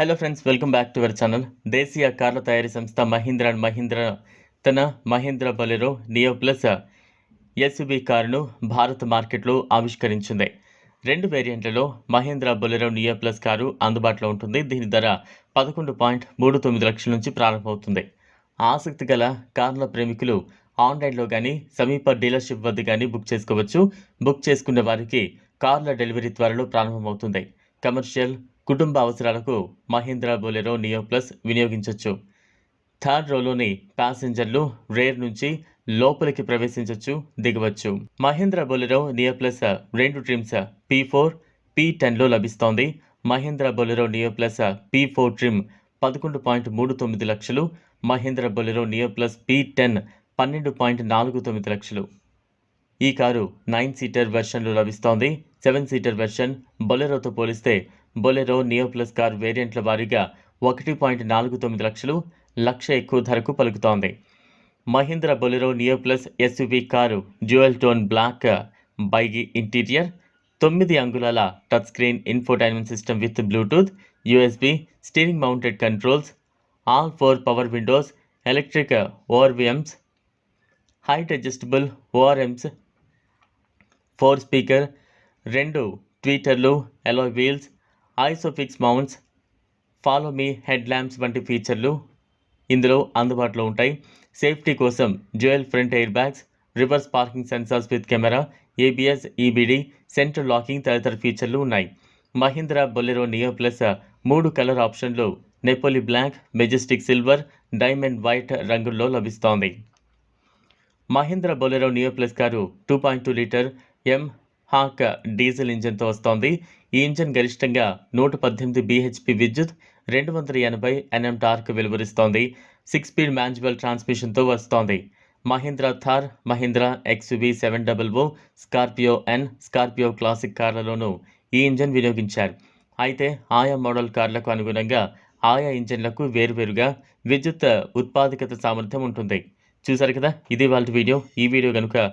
Hello friends welcome back to our channel దేశీయ కార్ల తయారీ సంస్థ మహీంద్ర అండ్ మహీంద్ర తన Mahindra Bolero Neo Plus SUV కారును భారత్ మార్కెట్లో ఆవిష్కరించింది. రెండు వేరియంట్లలో Mahindra Bolero Neo Plus car అందుబాటులో ఉంటుంది. దీని ధర పదకొండు పాయింట్ మూడు తొమ్మిది లక్షల నుంచి ప్రారంభమవుతుంది. ఆసక్తి గల కార్ల ప్రేమికులు ఆన్లైన్లో కానీ సమీప డీలర్షిప్ వద్ద కానీ బుక్ చేసుకోవచ్చు. బుక్ చేసుకున్న వారికి కార్ల డెలివరీ త్వరలో ప్రారంభమవుతుంది. కమర్షియల్ కుటుంబ అవసరాలకు మహీంద్రా బొలెరో నియో ప్లస్ వినియోగించవచ్చు థర్డ్ రోలోని ప్యాసింజర్లు రేర్ నుంచి లోపలికి ప్రవేశించవచ్చు దిగవచ్చు. మహీంద్రా బొలెరో నియో ప్లస్ రెండు ట్రిమ్స్ పీ ఫోర్ పీ టెన్లో లభిస్తోంది. Mahindra Bolero Neo Plus P four trim పదకొండు పాయింట్ మూడు తొమ్మిది లక్షలు. Mahindra Bolero Neo Plus P ten పన్నెండు పాయింట్ నాలుగు తొమ్మిది లక్షలు. ఈ కారు నైన్ సీటర్ వెర్షన్లో లభిస్తోంది. సెవెన్ సీటర్ వెర్షన్ బొలెరోతో పోలిస్తే బొలెరో నియో ప్లస్ కార్ వేరియంట్ల వారీగా ఒకటి పాయింట్ నాలుగు తొమ్మిది లక్షలు లక్ష ఎక్కువ ధరకు పలుకుతోంది. Mahindra Bolero Neo Plus SUV car dual tone black beige interior తొమ్మిది అంగుళాల touch screen infotainment system with Bluetooth USB steering mounted controls all four power windows electric ORVMs height adjustable ORMs four speaker రెండు ట్వీటర్లు alloy wheels ISOFIX mounts follow me head lamps వంటి ఫీచర్లు ఇందులో అందుబాటులో ఉంటాయి. Safety కోసం dual front air bags reverse parking sensors with camera ABS EBD central locking తదితర ఫీచర్లు ఉన్నాయి. మహీంద్రా బొలెరో నియో ప్లస్ మూడు కలర్ ఆప్షన్లు Napoli black majestic silver diamond white రంగుల్లో లభిస్తోంది. Mahindra Bolero Neo Plus car two point two litre M Hawk diesel ఇంజన్తో వస్తోంది. ఈ engine గరిష్టంగా నూట పద్దెనిమిది బీహెచ్పి విద్యుత్ రెండు వందల ఎనభై ఎన్ఎం టార్క్ వెలువరిస్తోంది. సిక్స్ స్పీడ్ మాన్యువల్ ట్రాన్స్మిషన్తో వస్తోంది. Mahindra Thar Mahindra XUV seven double O Scorpio N Scorpio classic కార్లలోనూ ఈ ఇంజన్ వినియోగించారు. అయితే ఆయా మోడల్ కార్లకు అనుగుణంగా ఆయా ఇంజన్లకు వేరువేరుగా విద్యుత్ ఉత్పాదకత సామర్థ్యం ఉంటుంది. చూసారు కదా? ఇది వాళ్ళ వీడియో. ఈ వీడియో కనుక